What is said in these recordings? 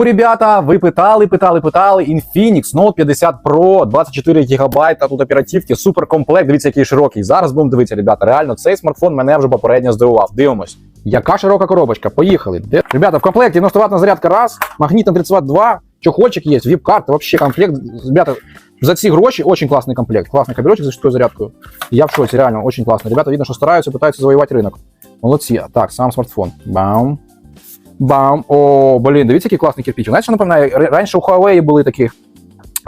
Ну, ребята, ви питали, питали, питали. Infinix Note 50 Pro, 24 ГБ, тут оперативки, суперкомплект. Дивіться, який широкий. Зараз будемо дивитися, ребята. Реально, цей смартфон мене вже попередньо здивував. Дивимось. Яка широка коробочка? Поїхали. Де? Ребята, в комплекті 90 ваттна зарядка раз, магніт на 30 Вт 2, чохольчик є, віп-карта, вообще комплект. Ребята, за ці гроші очень классный комплект. Классный кабелечек за шестой зарядкою. Я в шоці, реально, очень класно. Ребята, видно, що стараються, пытаются завоювати ринок. Молодці. Так, сам смартфон. Бам. Бам. О, блін, дивіться, який класний кирпич. Знаєте, що напевно, раніше у Huawei були такі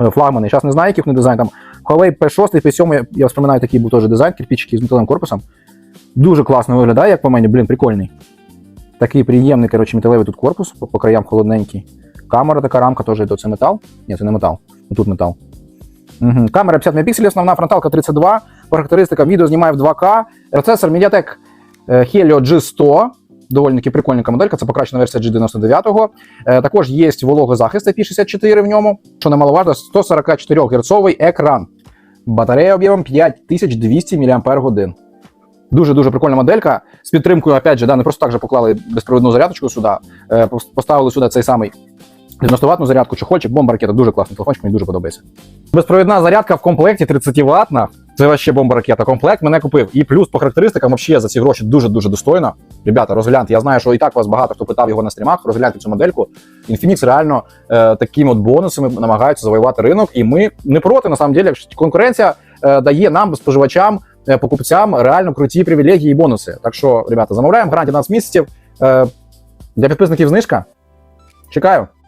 е, флагмани. Зараз не знаю, яких вони дизайн. Там Huawei P6, P7, я вспоминаю, такий був теж дизайн, кирпичики з металевим корпусом. Дуже класно виглядає, як по мені, блін, прикольний. Такий приємний, коротше, металевий тут корпус, по, по краям холодненький. Камера така рамка теж йде. Це метал? Ні, це не метал. Тут метал. Угу. Камера 50 мегапікселів, основна фронталка 32. По характеристикам відео знімає в 2К. Процесор MediaTek е, Helio G100. Доволі таки прикольненька моделька, це покращена версія G99. Е, також є вологозахист IP64 в ньому, що немаловажно, 144 Гц екран. Батарея об'ємом 5200 мАч. Дуже-дуже прикольна моделька. З підтримкою, опять же, да, не просто так же поклали безпровідну зарядочку сюди, е, поставили сюди цей самий 90 ваттну зарядку, чохольчик, бомба ракета. Дуже класний телефончик, мені дуже подобається. Безпровідна зарядка в комплекті 30 ваттна. Це вообще бомба ракета. Комплект мене купив. І плюс по характеристикам вообще за ці гроші дуже-дуже достойно. Ребята, розгляньте. Я знаю, що і так вас багато хто питав його на стрімах. Розгляньте цю модельку. Infinix реально е, такими от бонусами намагаються завоювати ринок. І ми не проти, на самом деле, конкуренція е, дає нам, споживачам, е, покупцям, реально круті привілегії і бонуси. Так що, ребята, замовляємо гарантія 12 місяців. Е, для підписників знижка. Чекаю.